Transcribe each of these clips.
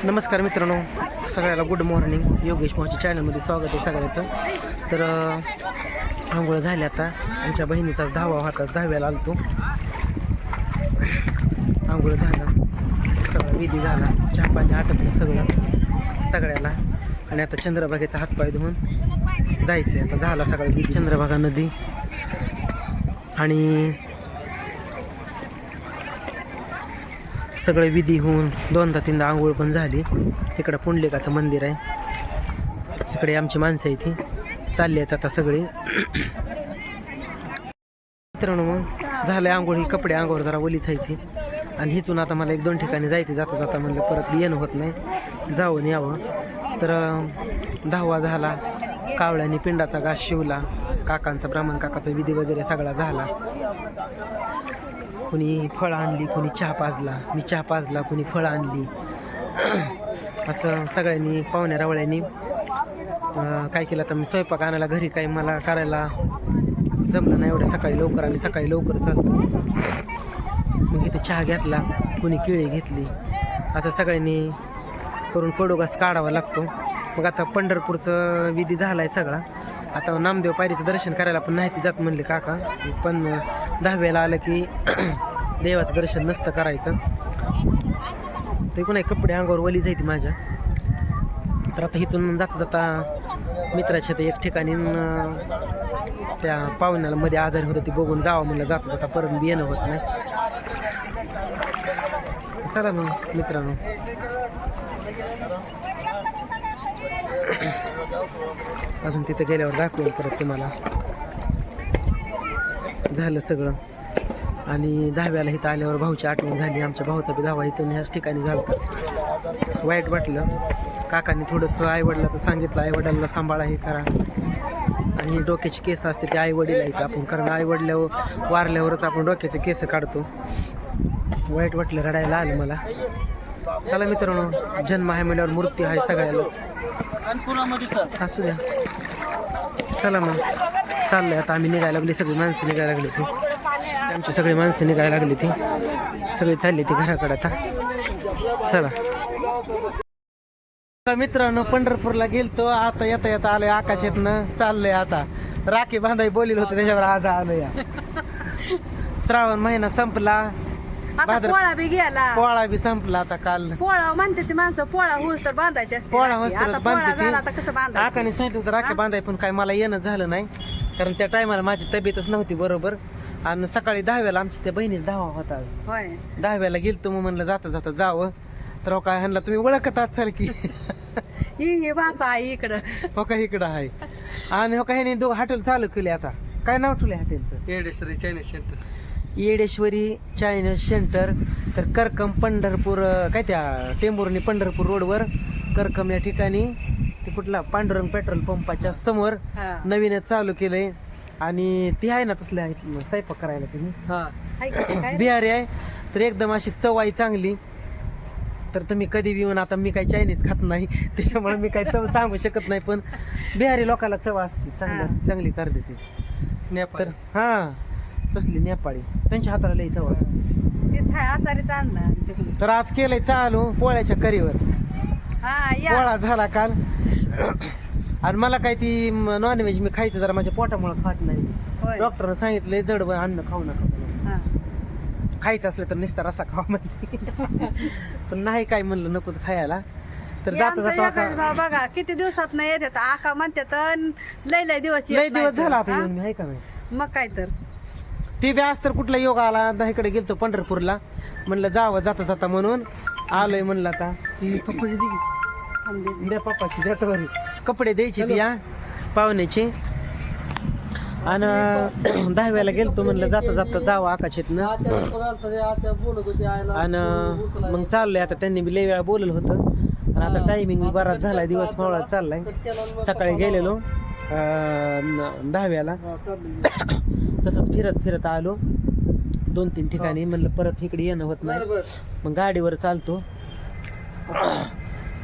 नमस्कार मित्रांनो सगळ्याला गुड मॉर्निंग योगेश मोहच्या चॅनलमध्ये स्वागत आहे सगळ्याचं. तर आंघोळ झाली आता. आमच्या बहिणीचाच दहावा होताच दहाव्याला आलतो. आंघोळ झालं. सगळा विधी झाला. चहा पाणी आटपलं सगळं सगळ्याला. आणि आता चंद्रभागेचा हातपाय धुवून जायचं आता झाला सगळा विधी. चंद्रभागा नदी. आणि सगळे विधी होऊन दोनदा तीनदा आंघोळ पण झाली. तिकडं पुंडलिकाचं मंदिर आहे. इकडे आमची माणसं आहे ती. चालली आहेत आता सगळी. मित्रांनो मग झालं आंघोळ. ही कपडे अंगावर जरा ओलीच आहे ती. आणि इथून आता मला एक दोन ठिकाणी जायचं जाता जाता म्हणलं परत येणं होत नाही. जाऊन यावं. तर दहावा झाला. कावळ्याने पिंडाचा घास शिवला. काकांचा ब्राह्मण काकाचा विधी वगैरे सगळा झाला. कुणी फळं आणली कुणी चहा पाजला. मी चहा पाजला कुणी फळं आणली. असं सगळ्यांनी पाहुण्या रावळ्यांनी काय केलं तर मी? स्वयंपाक आणायला घरी काही मला करायला जमलं नाही एवढ्या सकाळी लवकर. आम्ही सकाळी लवकर चालतो. मग इथे चहा घेतला कुणी केळी घेतली. असं सगळ्यांनी करून कडोगास काढावा लागतो. मग आता पंढरपूरचं विधी झाला आहे सगळा. आता नामदेव पायरीचं दर्शन करायला पण नाही ती जात म्हणले काका. पण दहाव्याला आलं की देवाचं दर्शन नसतं करायचं. ते कोणा कपडे अंगावर वली जायती माझ्या. तर आता इथून जाता जाता मित्राच्या ते एक ठिकाणी त्या पाहुण्याला मध्ये आजारी होतं ते बघून जावं म्हणलं जाता जाता परत बी येणं होत नाही. चला मग मित्रांनो. अजून तिथं गेल्यावर दाखवेल परत तुम्हाला. झालं सगळं. आणि दहाव्याला इथं आल्यावर भाऊची आठवण झाली. आमच्या भाऊचा बी दहावा इथून ह्याच ठिकाणी झालं वाईट वाटलं. काकाने थोडंसं आईवडिलाचं सांगितलं. आईवडिलांना सांभाळा हे करा. आणि डोक्याची केस असते ते आईवडील आहेत आपण. कारण आईवडल्यावर वारल्यावरच आपण डोक्याचे केस काढतो. वाईट वाटलं रडायला आलं मला. चला मित्रांनो जन्म आहे म्हणल्यावर मूर्ती आहे सगळ्यालाच. असू द्या. चला मग. चाललंय आता. आम्ही निघायला लागली सगळी माणसं निघायला लागली ती आमची सगळी माणसं निघायला लागली ती सगळी चालली ती घराकडे आता. चला. मित्रांनो पंढरपूरला गेलतो. आता येता येता आलोय आकाशातनं. चाललंय आता. राखी बांधाई बोलील होतं त्याच्यावर आज आलोय. या श्रावण महिना संपला. आता भाद्र- पोळा बी गेला. पोळा बी संपला आता काल. पोळा म्हणते ती माणसं पोळा होस तर बांधायचे असते पोळा राखी. मस्त आता पोळा झाला आता कसं बांधायचं? आकाने सांगितलं होतं राखी बांधाय पण काय मला येणं झालं नाही. कारण त्या टायमाला माझी तब्येतच नव्हती बरोबर. आणि सकाळी दहाव्याला आमची त्या बहिणीच दहावा होता. होय. दहाव्याला गेलतो मग म्हणलं जाता जाता जावं. तर हो काय ह्यांना तुम्ही ओळखत चाल की. ही ही आहे इकडं. हो का इकडं आहे. आणि हो का ह्याने दो हॉटेल चालू केले आता. काय नाव ठेवले हॉटेलचं? Yedeshwari Chinese centre. Yedeshwari Chinese centre तर करकम पंढरपूर काय त्या टेंभुर्णी पंढरपूर रोडवर करकम या ठिकाणी ते कुठला पांडुरंग पेट्रोल पंपाच्या समोर. नवीनच चालू केलंय. आणि ती आहे ना तसले आहेत स्वयंपाक करायला तुम्ही हा? बिहारी आहे. तर एकदम अशी चव आहे चांगली. तर तुम्ही कधी बी येऊन आता मी काही चायनीज खात नाही त्याच्यामुळे मी काही चव सांगू शकत नाही पण बिहारी लोकांना चव असते चांगली. असते चांगली करते ते. नेपाळ. तर हा. तसली नेपाळी. त्यांच्या हाताला लई चव असते. तेच हाय, आचारीच आणला तर आज केलंय चालू पोळ्याच्या करीवर. हा या. पोळा झाला काल. आणि मला काय ती नॉनव्हेज मी खायचं जरा माझ्या पोटामुळे खात नाही. होय. डॉक्टरनं सांगितलंय जड अन्न खाऊ नका म्हणून. हा. खायचं असलं तर नुसता रसा खावा म्हणले पण नाही काय म्हणलं नकोच खायला. तर हे जाता आमचं जाता भाव बघा किती दिवसात नाही येत आका म्हणते तर लय लय दिवस येत लय नाही दिवस तर. झाला आता हा? येऊन मी आहे का नाही? मग काय तर. ते बी आज तर कुठला योग आला आता इकडे गेलतो पंढरपूरला. म्हणलं जावं जाता जाता म्हणून. आलोय म्हणलं आता. ती पप्पाची दिली. द्या पप्पाची द्या तर कपडे द्यायचे ती या पाहुण्याचे. आणि दहाव्याला गेलतो म्हणलं जाता जाता जावं आकाशातनं. आयला आणि मग चाललंय आता. त्यांनी बी लय वेळा बोललं होतं. आणि आता टायमिंग बराच झालाय दिवस मावळा चाललाय. सकाळी गेलेलो दहाव्याला. तसंच फिरत फिरत आलो. दोन तीन ठिकाणी म्हणलं परत इकडे येणं होत नाही. मग गाडीवर चालतो.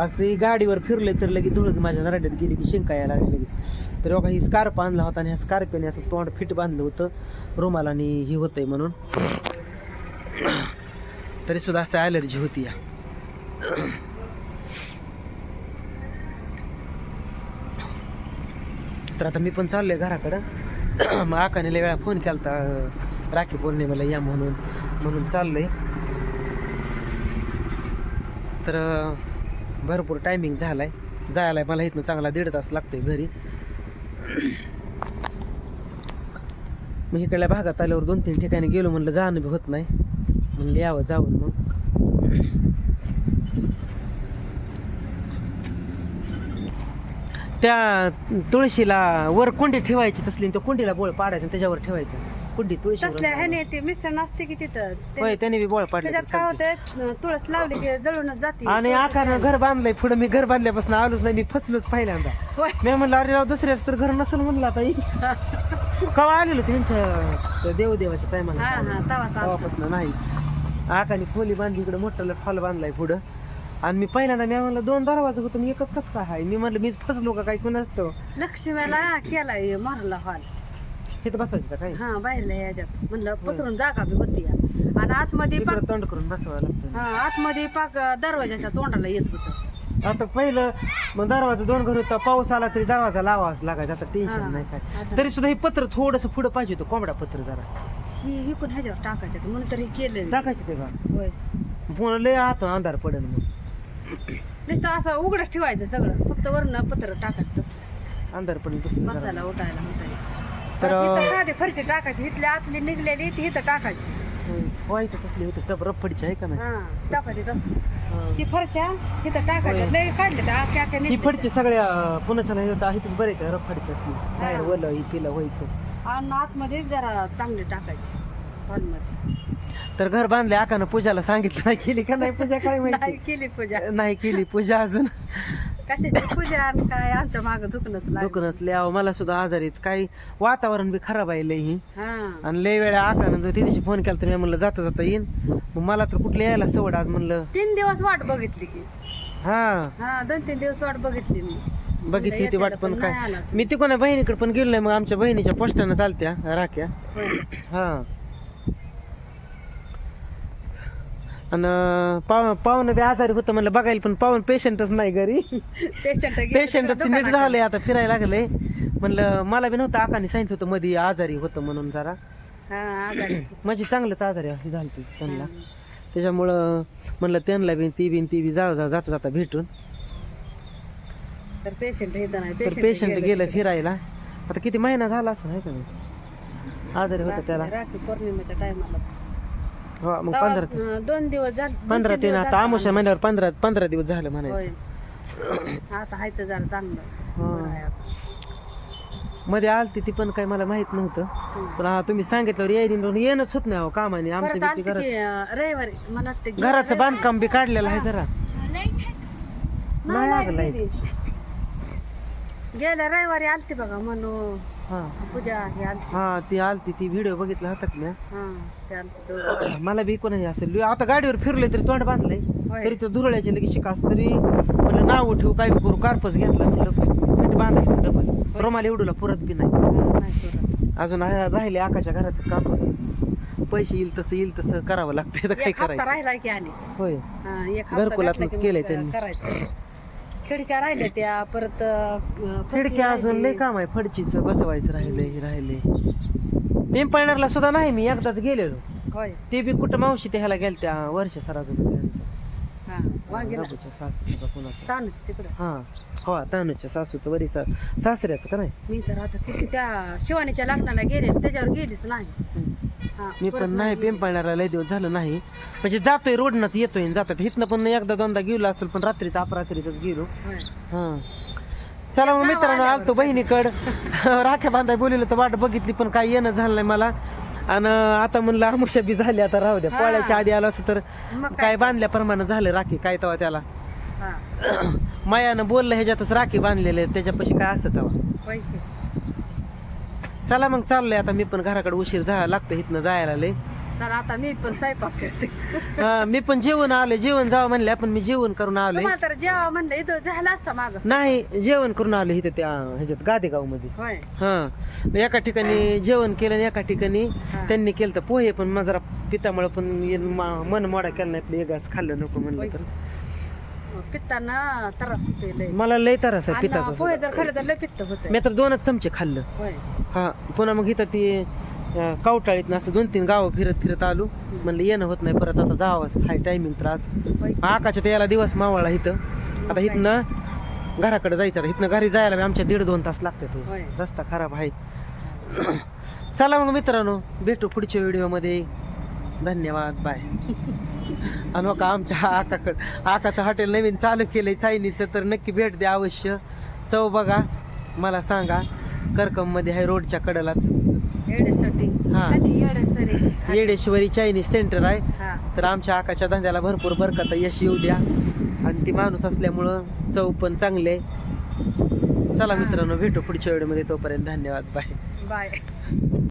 आज ते गाडीवर फिरले तर लगेच धुळ माझ्या नराड्यात गेली की शिंका यायला लागली लगेच. तर बघा ही स्कार्प आणला होता आणि ह्या स्कार्पने असं तोंड फिट बांधलं होतं. रुमालाने ही होतंय म्हणून. तरी सुद्धा असं ॲलर्जी होती या. तर आता मी पण चाललोय घराकडं. मग आकाने लय वेळा फोन केला राखी पौर्णिमेला या म्हणून म्हणून चाललंय. तर भरपूर टायमिंग झालाय. जायला मला इथनं चांगला दीड तास लागतोय घरी. मग इकडल्या भागात आल्यावर दोन तीन ठिकाणी गेलो म्हणलं जाणं बी होत नाही. म्हणलं यावं जाऊन मग. त्या तुळशीला वर कुंडी ठेवायची तसली आणि त्या कुंडीला बोळ पाडायचं आणि त्याच्यावर ठेवायचं. कुंडी तुळशी तसल्या ह्याने ते मिस्टर नसते की तिथं? ते- होय त्याने बी बोळ पाडले त्याच्यात काय होतंय? तुळस लावली की जळूनच जाते. आणि आकारानं घर बांधलंय पुढे. मी घर बांधल्यापासून आलोच नाही मी फसलोच पहिल्यांदा. होय. मी म्हणलं अरे राव दुसऱ्याच तर घर नसेल म्हणलं आता. ही. कवा आलेलो त्यांच्या त्या देवदेवाच्या हा टायमाला हा तेव्हापासून नाहीच. आकाने खोली बांधली इकडे मोठा फॉल बांधलाय पुढं. आणि मी पहिल्यांदा मी म्हणलं दोन दरवाजा होतं मी एकच कसं काय आहे? मी म्हणलं मीच फसलो का काही कोणाच लक्ष्मीला केलाय मारला हॉल हे तर बसायचं का काय? हा बाहेरला ह्याच्यात म्हणलं पसरून जागा बी होती या. आणि आतमध्ये पाक इकडं तोंड करून बसवायला लागतं. हा आतमध्ये पाक दरवाजाच्या तोंडाला येत होत. आता पहिलं मग दरवाजा दोन घर होता पाऊस आला तरी दरवाजा लावावाच लागायचा. आता हा. टेन्शन नाही काय. आता- तरी सुद्धा हे पत्र थोडस पुढं पाहिजे होतं कोंबडा पत्र जरा. ही ही पण ह्याच्यावर टाकायचं म्हणून तरी केलं टाकायचे ते का? होय. पुन्हा लय आत अंधार पडेल मग. नुसतं असं उघडच ठेवायचं सगळं. फक्त वरण पत्र टाकायचं तसं अंधार पडेल तसं जरा. बसायला उठायला उठायला तर- तर साधी फरची टाकायची. इथली आतली निघलेली ती इथं टाकायची. होय. व्हायचं कसली होते. टप रफडीची आहे का नाही? हा टाकायची हा. ती फरच्या इथं टाकायच्या. होय. लय काढले तर आख्या आख्या ही निघल्या. फडची सगळ्या पुण्याच्या नाही होता इथेच बरे का रफडीची असली. बाहेर वलं ही तिला व्हायचं. आणि आतमध्ये जरा चांगली टाकायची. हॉलमध्ये. तर घर बांधले आकानं पूजाला सांगितलं नाही केली का? नाही पूजा काय नाही माहिती केली पूजा. नाही केली पूजा अजून. कशाची पूजा आणि काय? आमच्या माग दुखणच लागलं. लिहावं मला सुद्धा आजारीच. काही वातावरण बी खराब आहे लय ही. हा. आणि लय वेळा आकानं जर दिवशी फोन केला तर मी म्हणलं जाता जाता येईन. मग मला तर कुठलं यायला सवड आज म्हणलं. तीन दिवस वाट बघितली की. हा. हा दोन तीन दिवस वाट बघितली मी. बघितली ती वाट पण काय. मी ती कोणा बहिणीकडे पण गेलो नाही मग आमच्या बहिणीच्या पोस्टानं चालत्या राख्या. होय. हा. आणि पाव पाहुणं बी आजारी होतं म्हणलं बघायला पण पाहून पेशंटच नाही घरी. पेशंटच नीट. झालंय आता फिरायला लागलंय. म्हणलं मला बी नव्हतं आकाने सांगितलं होतं मध्ये आजारी होतं म्हणून जरा. हा. माझी चांगलंच आजारी झाली त्यांना. त्याच्यामुळं म्हणलं त्यांना बी ती बी ती बी जाऊ जाऊ जाता जाता भेटून. तर पेशंट तर पेशंट गेलं फिरायला. आता किती महिना झाला असं नाही का आजारी होता त्याला. पौर्णिमेच्या टायमाला हो मग पंधरा दोन दिवस झाले दोन पंधरा तीन दिवस आता झाले. महिन्यावर पंधरा पंधरा दिवस झालं होय. म्हणायचं. आता हाय तर जरा चांगलं. हा. बरं आहे आता. मध्ये आलती ती पण काही मला माहीत नव्हतं. पण हा तुम्ही सांगितल्यावर येईन येणंच होत नाही अहो कामाने. परत आमचं आलती बी ते की अं, रविवारी. मला वाटतं घरात घराचं बांधकाम बी काढलेलं आहे जरा. नाही आग लाइट गेल्या रविवारी आलती बघा म्हणू हा. पूजा हे आलती. हा ती आलती ती व्हिडिओ बघितला होता की म्या. हा ते आलती दोघं. मला बी कोणाची असेल आता गाडीवर फिरलोय तरी तोंड बांधलंय. होय. तरी तो धुरळ्याचे लगेच शिकास तरी म्हणलं नाव ठेवू काय बी करू कारपच घेतला म्हणलं पीठ बांधायचं डबल. रोमाला एवढूला पुरत बी नाही. नाही करत. अजून आहे- राहिले आकाच्या घराचं काम. पैसे येईल तसं येईल तसं करावं लागतं तर काय एक हप्ता करायचं? राहिला की आणि. होय. हा, एक हप्ता घरकुलातनंच घातला की केलंय मग त्यांनी. करायचं. खिडक्या राहिल्या त्या परत अं, खिडक्या अजून राहिली. लय काम आहे फडचीच बसवायचं राहिले हे राहिले पिंपळणरला सुद्धा नाही मी एकदाच गेलेलो. होय. ते बी कुठं मावशी ते ह्याला गेल त्या वर्ष सराचं हा वांगीला सासूचं कुणाचं? तानूच तिकडं. हा हो तानूच्या सासूचं वरी सा सासऱ्याचं का नाही? मी तर आता किती त्या शिवानीच्या लग्नाला गेले त्याच्यावर गेलीच नाही. मी पण नाही पिंपळण्याला लय दिवस झालं नाही. म्हणजे जातोय रोडनच येतोय आणि जातात इथनं पण एकदा दोनदा गेलो असेल पण रात्रीच अपरात्रीच गेलो. हा. चला मग मित्रांनो आलतो बहिणीकड. राख्या बांधाय बोलवलं तर वाट बघितली पण काय येणं झालं नाही मला. आणि आता म्हणलं आमुषा बी झाली आता राहू द्या. पोळ्याच्या आधी आलं असं तर काय बांधल्याप्रमाणे झालं राखी काय तेव्हा त्याला. मायानं बोललं ह्याच्यातच राखी बांधलेले त्याच्यापाशी काय असं तेव्हा चला मग चाललंय. आता मी पण घराकडे उशीर झाला लागतं इथनं जायला लय. तर आता मी पण स्वयंपाक करते. हा, मी पण जेवण आलोय. जेवण जावं म्हणले पण मी जेवण करून आलोय. तुम्हाला तर जेव्हा म्हणलं इथं झालं असतं माग. नाही जेवण करून आलो इथं त्या ह्याच्यात गादेगावमध्ये होय. हा एका ठिकाणी जेवण केलं आणि एका ठिकाणी हा. त्यांनी केलं तर पोहे पण माझा पितामुळे पण ये- मा- मन मोडा केला नाही एक घास खाल्लं नको म्हणलं तर. पित्ताना त्रास होतोय लय. मला लय त्रास आहे आणि पिताचा पोहे सुद्धा. जर खाल्लं तर लय पित्त होत मी तर दोनच चमचे खाल्लं. होय. हा पुन्हा मग इथं ती अं, कवटाळीत असं दोन तीन गावं फिरत फिरत आलो. म्हणलं येणं होत नाही परत आता जावंच हाय टायमिंग तर आज. होय. आकाच्या त्याला दिवस मावळला इथं. आता इथनं घराकडे जायचं आता इथनं घरी जायला बी आमच्या दीड दोन तास लागतात हो. होय. रस्ता खराब आहे. चला मग मित्रांनो भेटू पुढच्या व्हिडिओमध्ये धन्यवाद बाय आणि का आमच्या आकाकडं आकाचं हॉटेल नवीन चालू केलंय चायनीचं तर नक्की भेट द्या अवश्य. चव बघा मला सांगा करकममध्ये आहे रोडच्या कडेलाच. हा. येडेश्वरी? चायनीज सेंटर आहे. तर आमच्या आकाच्या धंद्याला भरपूर बरकत यश येऊ द्या. आणि ती माणूस असल्यामुळं चव पण चांगले चला मित्रांनो भेटू पुढच्या व्हिडिओमध्ये. तोपर्यंत धन्यवाद. बाय. बाय.